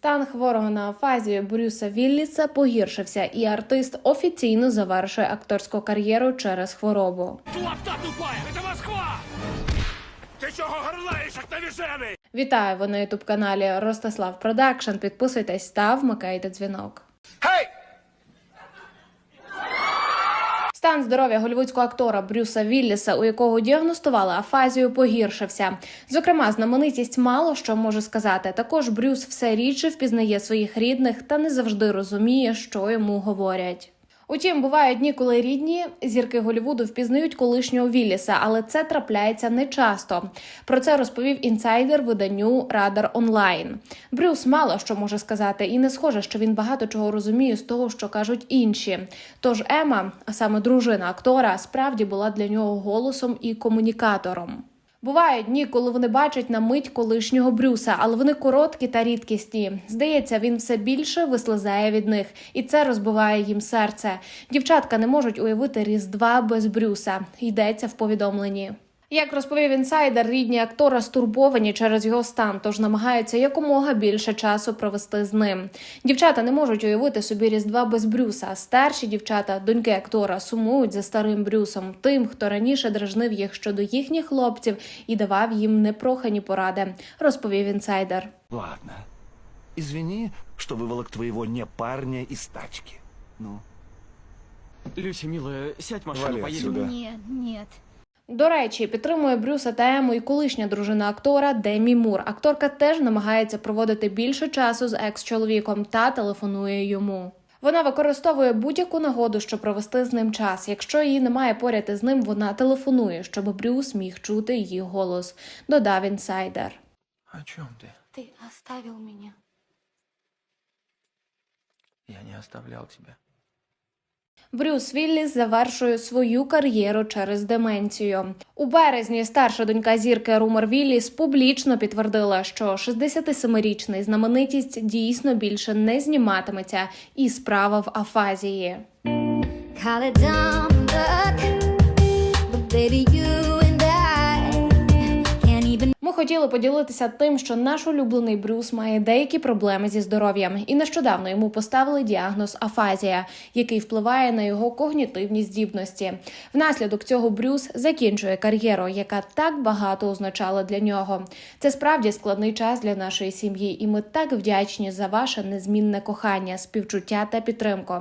Стан хворого на афазію Брюса Вілліса погіршився, і артист офіційно завершує акторську кар'єру через хворобу. Лапта тупая! Це Москва! Ты чего горлаешь, как навіжений? Вітаю ви на ютуб каналі Ростислав Продакшн. Підписуйтесь та вмикайте дзвінок. Гей! Стан здоров'я голівудського актора Брюса Вілліса, у якого діагностували афазію, погіршився. Зокрема, знаменитість мало що може сказати. Також Брюс все рідше впізнає своїх рідних та не завжди розуміє, що йому говорять. Утім, бувають дні, коли рідні зірки Голівуду впізнають колишнього Вілліса, але це трапляється не часто. Про це розповів інсайдер виданню Радар Онлайн. Брюс мало що може сказати, і не схоже, що він багато чого розуміє з того, що кажуть інші. Тож Ема, а саме дружина актора, справді була для нього голосом і комунікатором. Бувають дні, коли вони бачать на мить колишнього Брюса, але вони короткі та рідкісні. Здається, він все більше вислизає від них, і це розбиває їм серце. Дівчатка не можуть уявити різдва без Брюса. Йдеться в повідомленні. Як розповів інсайдер, рідні актора стурбовані через його стан, тож намагаються якомога більше часу провести з ним. Дівчата не можуть уявити собі різдва без Брюса. Старші дівчата, доньки актора, сумують за старим Брюсом, тим, хто раніше дражнив їх щодо їхніх хлопців і давав їм непрохані поради, розповів інсайдер. Ладно. Извини, что выволок твоего не парня из тачки. Ну, Люся, милая, сядь в машину, Вали поедем. отсюда. До речі, підтримує Брюса та Ему і колишня дружина актора Демі Мур. Акторка теж намагається проводити більше часу з екс-чоловіком та телефонує йому. Вона використовує будь-яку нагоду, щоб провести з ним час. Якщо її немає поряд із ним, вона телефонує, щоб Брюс міг чути її голос. Додав інсайдер. О чем ты? Ты оставил меня. Я не оставлял тебя. Брюс Вілліс завершує свою кар'єру через деменцію. У березні старша донька зірки Румер Вілліс публічно підтвердила, що 67-річний знаменитість дійсно більше не зніматиметься, і справа в афазії. Baby, you хотіли поділитися тим, що наш улюблений Брюс має деякі проблеми зі здоров'ям, і нещодавно йому поставили діагноз афазія, який впливає на його когнітивні здібності. Внаслідок цього Брюс закінчує кар'єру, яка так багато означала для нього. Це справді складний час для нашої сім'ї, і ми так вдячні за ваше незмінне кохання, співчуття та підтримку.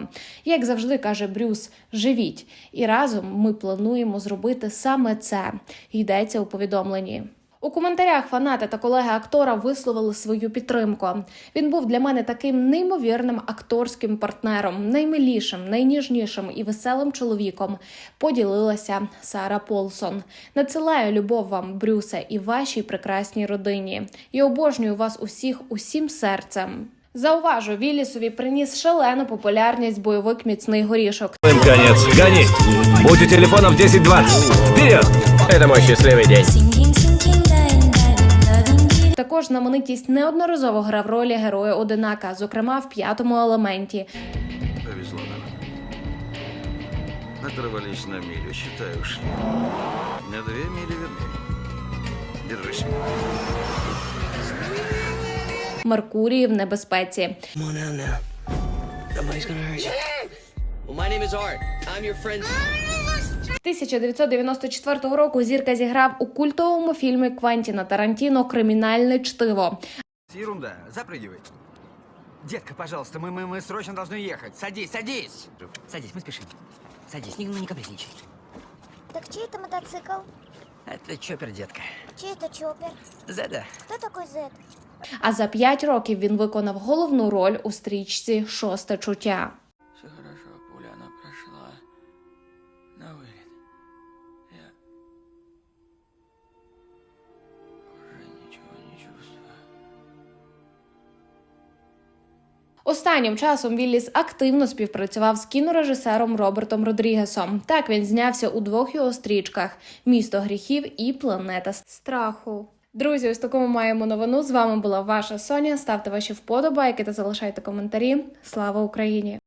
Як завжди каже Брюс, живіть, і разом ми плануємо зробити саме це. Йдеться у повідомленні. У коментарях фанати та колеги актора висловили свою підтримку. Він був для мене таким неймовірним акторським партнером, наймилішим, найніжнішим і веселим чоловіком. Поділилася Сара Полсон. Надсилаю любов вам, Брюсе, і вашій прекрасній родині. І обожнюю вас усіх усім серцем. Зауважу, Віллісові приніс шалену популярність бойовик міцний горішок. Конец. Гони. Будь у телефона в 10.20. Вперед! Это мой счастливый день. Також знаменитість неодноразово грав ролі героя Одинака, зокрема в п'ятому елементі. Повезло нам. Оторвались на милю, считай, ушли. На две мили вернее. Держись. Меркурій в небезпеці. Well, my name is Art. I'm your friend. 1994 року зірка зіграв у культовому фільмі Квентіна Тарантіно Кримінальне чтиво. Ерунда, запрыгивай. Детка, пожалуйста, мы, мы, мы срочно должны ехать. Садись, садись. Садись, мы спешим. Садись, не, ну, не капризничай. Так чей это мотоцикл? Это чоппер, детка. Чей это чоппер? Зеда. Кто такой Зед? А за п'ять років він виконав головну роль у стрічці Шосте чуття. Останнім часом Вілліс активно співпрацював з кінорежисером Робертом Родрігесом. Так він знявся у двох його стрічках: Місто гріхів і Планета страху. Друзі, ось такому маємо новину. З вами була ваша Соня. Ставте ваші вподобайки та залишайте коментарі. Слава Україні!